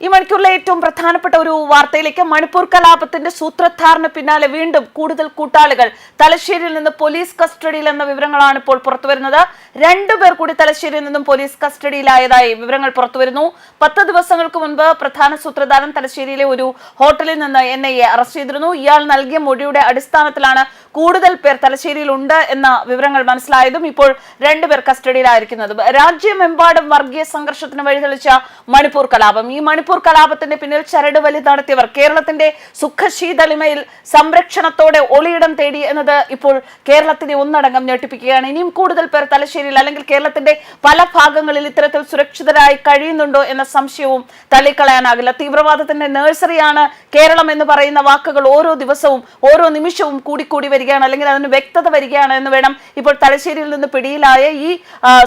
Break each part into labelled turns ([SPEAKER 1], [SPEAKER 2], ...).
[SPEAKER 1] ഈ മണിക്കൂറിലെ ഏറ്റവും പ്രധാനപ്പെട്ട ഒരു വാർത്തയിലേക്ക് മണിപ്പൂർ കലാപത്തിന്റെ സൂത്രധാരണ പിന്നാലെ വീണ്ടും കൂടുതൽ കൂട്ടാളികൾ. തലശ്ശേരിയിൽ നിന്ന് പോലീസ് കസ്റ്റഡിയിൽ എന്ന വിവരങ്ങളാണ് ഇപ്പോൾ പുറത്തുവരുന്നത്. രണ്ടുപേർ കൂടി തലശ്ശേരിയിൽ നിന്നും പോലീസ് കസ്റ്റഡിയിലായതായി വിവരങ്ങൾ പുറത്തുവരുന്നു. പത്ത് ദിവസങ്ങൾക്ക് മുൻപ് പ്രധാന സൂത്രധാരൻ തലശ്ശേരിയിലെ ഒരു ഹോട്ടലിൽ നിന്ന് എൻ അറസ്റ്റ് ചെയ്തിരുന്നു. ഇയാൾ നൽകിയ മൊഴിയുടെ അടിസ്ഥാനത്തിലാണ് കൂടുതൽ പേർ തലശ്ശേരിയിലുണ്ട് എന്ന വിവരങ്ങൾ മനസ്സിലായതും ഇപ്പോൾ രണ്ടുപേർ കസ്റ്റഡിയിലായിരിക്കുന്നതും. രാജ്യമെമ്പാടും വർഗീയ സംഘർഷത്തിന് വഴിതെളിച്ച മണിപ്പൂർ കലാപം. ഈ മണിപ്പൂർ കലാപത്തിന്റെ പിന്നിൽ ചരട് വലി നടത്തിയവർ കേരളത്തിന്റെ സുഖശീതളിമയിൽ സംരക്ഷണത്തോടെ ഒളിയിടം തേടി എന്നത് ഇപ്പോൾ കേരളത്തിനെ ഒന്നടങ്കം ഞെട്ടിപ്പിക്കുകയാണ്. ഇനിയും കൂടുതൽ പേർ തലശ്ശേരിയിൽ അല്ലെങ്കിൽ കേരളത്തിന്റെ പല ഭാഗങ്ങളിൽ ഇത്തരത്തിൽ സുരക്ഷിതരായി കഴിയുന്നുണ്ടോ എന്ന സംശയവും തള്ളിക്കളയാനാകില്ല. തീവ്രവാദത്തിന്റെ നഴ്സറിയാണ് കേരളം എന്ന് പറയുന്ന വാക്കുകൾ ഓരോ ദിവസവും ഓരോ നിമിഷവും കൂടിക്കൂടി വരികയാണ് അല്ലെങ്കിൽ അതിന് വ്യക്തത വരികയാണ് എന്ന് വേണം ഇപ്പോൾ തലശ്ശേരിയിൽ നിന്ന് പിടിയിലായ ഈ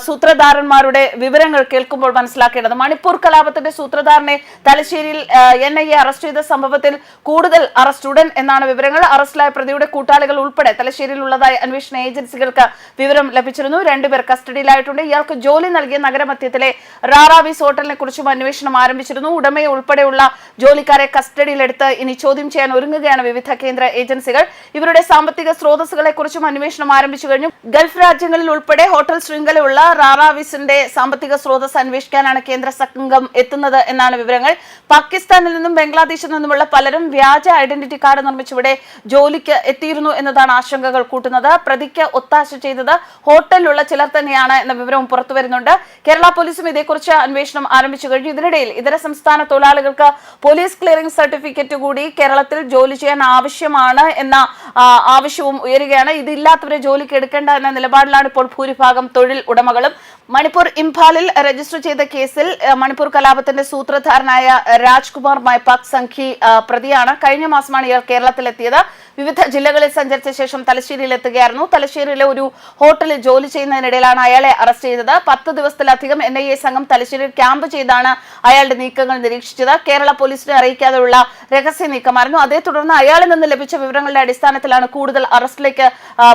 [SPEAKER 1] സൂത്രധാരന്മാരുടെ വിവരങ്ങൾ കേൾക്കുമ്പോൾ മനസ്സിലാക്കേണ്ടത്. മണിപ്പൂർ കലാപത്തിന്റെ സൂത്രധാരനെ തലശ്ശേരിയിൽ എൻ ഐ എ അറസ്റ്റ് ചെയ്ത സംഭവത്തിൽ കൂടുതൽ അറസ്റ്റ് ഉടൻ എന്നാണ് വിവരങ്ങൾ. അറസ്റ്റിലായ പ്രതിയുടെ കൂട്ടാളികൾ ഉൾപ്പെടെ തലശ്ശേരിയിൽ ഉള്ളതായി അന്വേഷണ ഏജൻസികൾക്ക് വിവരം ലഭിച്ചിരുന്നു. രണ്ടുപേർ കസ്റ്റഡിയിലായിട്ടുണ്ട്. ഇയാൾക്ക് ജോലി നൽകിയ നഗരമധ്യത്തിലെ റാറാവിസ് ഹോട്ടലിനെ കുറിച്ചും അന്വേഷണം ആരംഭിച്ചിരുന്നു. ഉടമയെ ഉൾപ്പെടെയുള്ള ജോലിക്കാരെ കസ്റ്റഡിയിലെടുത്ത് ഇനി ചോദ്യം ചെയ്യാൻ ഒരുങ്ങുകയാണ് വിവിധ കേന്ദ്ര ഏജൻസികൾ. ഇവരുടെ സാമ്പത്തിക സ്രോതസ്സുകളെ കുറിച്ചും അന്വേഷണം ആരംഭിച്ചു കഴിഞ്ഞു. ഗൾഫ് രാജ്യങ്ങളിൽ ഉൾപ്പെടെ ഹോട്ടൽ ശൃംഖലയുള്ള റാറാവിസിന്റെ സാമ്പത്തിക സ്രോതസ് അന്വേഷിക്കാനാണ് കേന്ദ്ര സംഘം എത്തുന്നത് എന്നാണ് വിവരങ്ങൾ. പാകിസ്ഥാനിൽ നിന്നും ബംഗ്ലാദേശിൽ നിന്നുമുള്ള പലരും വ്യാജ ഐഡന്റിറ്റി കാർഡ് നിർമ്മിച്ചിവിടെ ജോലിക്ക് എത്തിയിരുന്നു എന്നതാണ് ആശങ്കകൾ കൂട്ടുന്നത്. പ്രതിക്ക് ഒത്താശ ചെയ്തത് ഹോട്ടലിലുള്ള ചിലർ തന്നെയാണ് എന്ന വിവരവും പുറത്തു വരുന്നുണ്ട്. കേരള പോലീസും ഇതേക്കുറിച്ച് അന്വേഷണം ആരംഭിച്ചു കഴിഞ്ഞു. ഇതിനിടയിൽ ഇതര സംസ്ഥാന തൊഴിലാളികൾക്ക് പോലീസ് ക്ലിയറിംഗ് സർട്ടിഫിക്കറ്റ് കൂടി കേരളത്തിൽ ജോലി ചെയ്യാൻ ആവശ്യമാണ് എന്ന ആ, ആവശ്യവും ഉയരുകയാണ്. ഇതില്ലാത്തവരെ ജോലിക്ക് എടുക്കേണ്ട എന്ന നിലപാടിലാണ് ഇപ്പോൾ ഭൂരിഭാഗം തൊഴിൽ ഉടമകളും. മണിപ്പൂർ ഇംഫാലിൽ രജിസ്റ്റർ ചെയ്ത കേസിൽ മണിപ്പൂർ കലാപത്തിന്റെ സൂത്രധാരനായ രാജ്കുമാർ മൈപാക് സംഘി പ്രതിയാണ്. കഴിഞ്ഞ മാസമാണ് ഇയാൾ കേരളത്തിലെത്തിയത്. വിവിധ ജില്ലകളിൽ സഞ്ചരിച്ച ശേഷം തലശ്ശേരിയിൽ എത്തുകയായിരുന്നു തലശ്ശേരിയിലെ ഒരു ഹോട്ടലിൽ ജോലി ചെയ്യുന്നതിനിടയിലാണ് അയാളെ അറസ്റ്റ് ചെയ്തത്. പത്ത് ദിവസത്തിലധികം എൻ ഐ എ സംഘം തലശ്ശേരിയിൽ ക്യാമ്പ് ചെയ്താണ് അയാളുടെ നീക്കങ്ങൾ നിരീക്ഷിച്ചത്. കേരള പോലീസിനെ അറിയിക്കാതെയുള്ള രഹസ്യ നീക്കമായിരുന്നു. അതേ തുടർന്ന് അയാളിൽ നിന്ന് ലഭിച്ച വിവരങ്ങളുടെ അടിസ്ഥാനത്തിലാണ് കൂടുതൽ അറസ്റ്റിലേക്ക്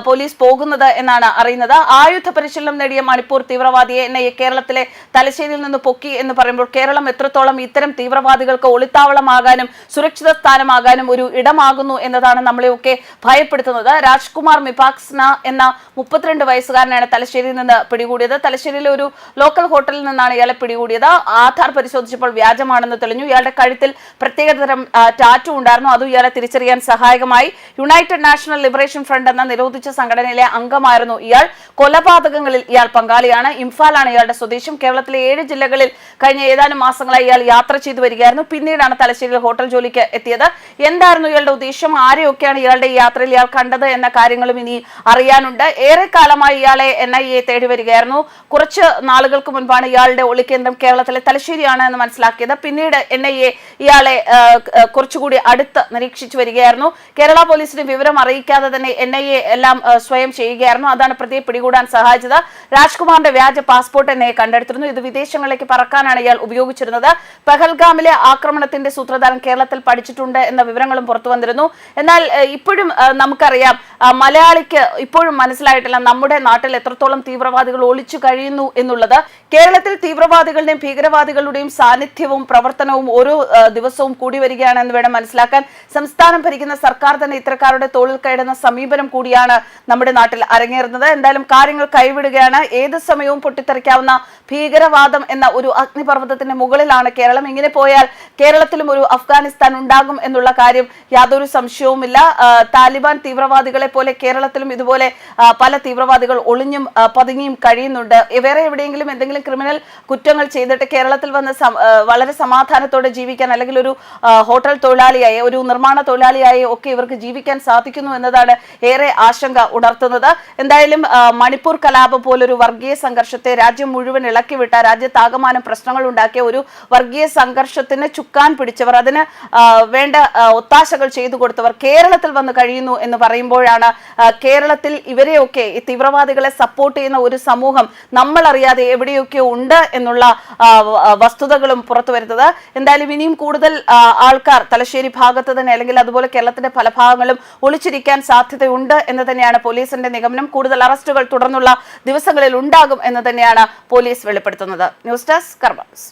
[SPEAKER 1] പോലീസ് പോകുന്നത് എന്നാണ് അറിയുന്നത്. ആയുധ പരിശീലനം നേടിയ മണിപ്പൂർ തീവ്രവാദിയെ എൻ ഐ എ കേരളത്തിലെ തലശ്ശേരിയിൽ നിന്ന് പൊക്കി എന്ന് പറയുമ്പോൾ കേരളം എത്രത്തോളം ഇത്തരം തീവ്രവാദികൾക്ക് ഒളിത്താവളമാകാനും സുരക്ഷിത സ്ഥാനമാകാനും ഒരു ഇടമാകുന്നു എന്നതാണ് നമ്മളെയൊക്കെ ഭയപ്പെടുത്തുന്നത് രാജ്കുമാർ മിപാക്സ്ന എന്ന മുപ്പത്തിരണ്ട് വയസ്സുകാരനാണ് തലശ്ശേരിയിൽ നിന്ന് പിടികൂടിയത്. തലശ്ശേരിയിലെ ഒരു ലോക്കൽ ഹോട്ടലിൽ നിന്നാണ് ഇയാളെ പിടികൂടിയത്. ആധാർ പരിശോധിച്ചപ്പോൾ വ്യാജമാണെന്ന് തെളിഞ്ഞു. ഇയാളുടെ കഴുത്തിൽ പ്രത്യേകതരം തരം ടാറ്റു ഉണ്ടായിരുന്നു. അതും ഇയാളെ തിരിച്ചറിയാൻ സഹായകമായി. യുണൈറ്റഡ് നാഷണൽ ലിബറേഷൻ ഫ്രണ്ട് എന്ന നിരോധിച്ച സംഘടനയിലെ അംഗമായിരുന്നു ഇയാൾ. കൊലപാതകങ്ങളിൽ ഇയാൾ പങ്കാളിയാണ്. ഇംഫാലാണ് ഇയാളുടെ സ്വദേശം. കേരളത്തിലെ ഏഴ് ജില്ലകളിൽ കഴിഞ്ഞ ഏതാനും മാസങ്ങളായി ഇയാൾ യാത്ര ചെയ്തു വരികയായിരുന്നു. പിന്നീടാണ് തലശ്ശേരിയിൽ ഹോട്ടൽ ജോലിക്ക് എത്തിയത്. എന്തായിരുന്നു ഇയാളുടെ ഉദ്ദേശം? ആരെയൊക്കെയാണ് ഇയാളുടെ ഈ യാത്രയിൽ ഇയാൾ കണ്ടത് എന്ന കാര്യങ്ങളും ഇനി അറിയാനുണ്ട്. ഏറെക്കാലമായി ഇയാളെ എൻ ഐ എ തേടി വരികയായിരുന്നു. കുറച്ച് നാളുകൾക്ക് മുൻപാണ് ഇയാളുടെ ഒളിക്കേന്ദ്രം കേരളത്തിലെ തലശ്ശേരിയാണ് എന്ന് മനസ്സിലാക്കിയത്. പിന്നീട് എൻ ഐ എ ഇയാളെ കുറച്ചുകൂടി അടുത്ത് നിരീക്ഷിച്ചു വരികയായിരുന്നു. കേരള പോലീസിന് വിവരം അറിയിക്കാതെ തന്നെ എൻ ഐ എ എല്ലാം സ്വയം ചെയ്യുകയായിരുന്നു. അതാണ് പ്രതിയെ പിടികൂടാൻ സഹായിച്ചത്. രാജ്കുമാറിന്റെ വ്യാജ പാസ്പോർട്ട് എന്നെ കണ്ടെടുത്തിരുന്നു. ഇത് വിദേശങ്ങളിലേക്ക് പറക്കാനാണ് ഇയാൾ ഉപയോഗിച്ചിരുന്നത്. പഹൽഗാമിലെ ആക്രമണത്തിന്റെ സൂത്രധാരൻ കേരളത്തിൽ പഠിച്ചിട്ടുണ്ട് എന്ന വിവരങ്ങളും പുറത്തു വന്നിരുന്നു. എന്നാൽ ഇപ്പോഴും നമുക്കറിയാം മലയാളിക്ക് ഇപ്പോഴും മനസ്സിലായിട്ടില്ല നമ്മുടെ നാട്ടിൽ എത്രത്തോളം തീവ്രവാദികൾ ഒളിച്ചു കഴിയുന്നു എന്നുള്ളത്. കേരളത്തിൽ തീവ്രവാദികളുടെയും ഭീകരവാദികളുടെയും സാന്നിധ്യവും പ്രവർത്തനവും ഓരോ ദിവസവും കൂടി വരികയാണെന്ന് വേണം മനസ്സിലാക്കാൻ. സംസ്ഥാനം ഭരിക്കുന്ന സർക്കാർ തന്നെ ഇത്തരക്കാരുടെ തോളിൽ കയറുന്ന സമീപനം കൂടിയാണ് നമ്മുടെ നാട്ടിൽ അരങ്ങേറുന്നത്. എന്തായാലും കാര്യങ്ങൾ കൈവിടുകയാണ്. ഏത് സമയവും പൊട്ടിത്തെറിക്കാവുന്ന ഭീകരവാദം എന്ന ഒരു അഗ്നിപർവതത്തിന്റെ മുകളിലാണ് കേരളം. ഇങ്ങനെ പോയാൽ കേരളത്തിലും ഒരു അഫ്ഗാനിസ്ഥാൻ ഉണ്ടാകും എന്നുള്ള കാര്യം യാതൊരു സംശയവുമില്ല. താലിബാൻ തീവ്രവാദികളെ പോലെ കേരളത്തിലും ഇതുപോലെ പല തീവ്രവാദികൾ ഒളിഞ്ഞും പതുങ്ങിയും കഴിയുന്നുണ്ട്. വേറെ എവിടെയെങ്കിലും എന്തെങ്കിലും ക്രിമിനൽ കുറ്റങ്ങൾ ചെയ്തിട്ട് കേരളത്തിൽ വന്ന് വളരെ സമാധാനത്തോടെ ജീവിക്കാൻ അല്ലെങ്കിൽ ഒരു ഹോട്ടൽ തൊഴിലാളിയായി ഒരു നിർമ്മാണ തൊഴിലാളിയായി ഒക്കെ ഇവർക്ക് ജീവിക്കാൻ സാധിക്കുന്നു എന്നതാണ് ഏറെ ആശങ്ക ഉണർത്തുന്നത്. എന്തായാലും മണിപ്പൂർ കലാപം പോലൊരു വർഗീയ സംഘർഷത്തെ രാജ്യം മുഴുവൻ ഇളക്കിവിട്ട രാജ്യത്താകമാനം പ്രശ്നങ്ങൾ ഉണ്ടാക്കിയ ഒരു വർഗീയ സംഘർഷത്തിന് ചുക്കാൻ പിടിച്ചവർ അതിന് വേണ്ട ഒത്താശകൾ ചെയ്തു കൊടുത്തവർ കേരളത്തിൽ വന്ന് കഴിയുന്നു എന്ന് പറയുമ്പോഴാണ് കേരളത്തിൽ ഇവരെയൊക്കെ ഈ തീവ്രവാദികളെ സപ്പോർട്ട് ചെയ്യുന്ന ഒരു സമൂഹം നമ്മൾ അറിയാതെ എവിടെയൊക്കെ ഉണ്ട് എന്നുള്ള വസ്തുതകളും പുറത്തു വരുന്നത്. എന്തായാലും ഇനിയും കൂടുതൽ ആൾക്കാർ തലശ്ശേരി ഭാഗത്ത് തന്നെ അല്ലെങ്കിൽ അതുപോലെ കേരളത്തിന്റെ പല ഭാഗങ്ങളും ഒളിച്ചിരിക്കാൻ സാധ്യതയുണ്ട് എന്ന് തന്നെയാണ് പോലീസിന്റെ നിഗമനം. കൂടുതൽ അറസ്റ്റുകൾ തുടർന്നുള്ള ദിവസങ്ങളിൽ ഉണ്ടാകും എന്ന് തന്നെയാണ് പോലീസ് വെളിപ്പെടുത്തുന്നത്. News desk കർമ്മസ്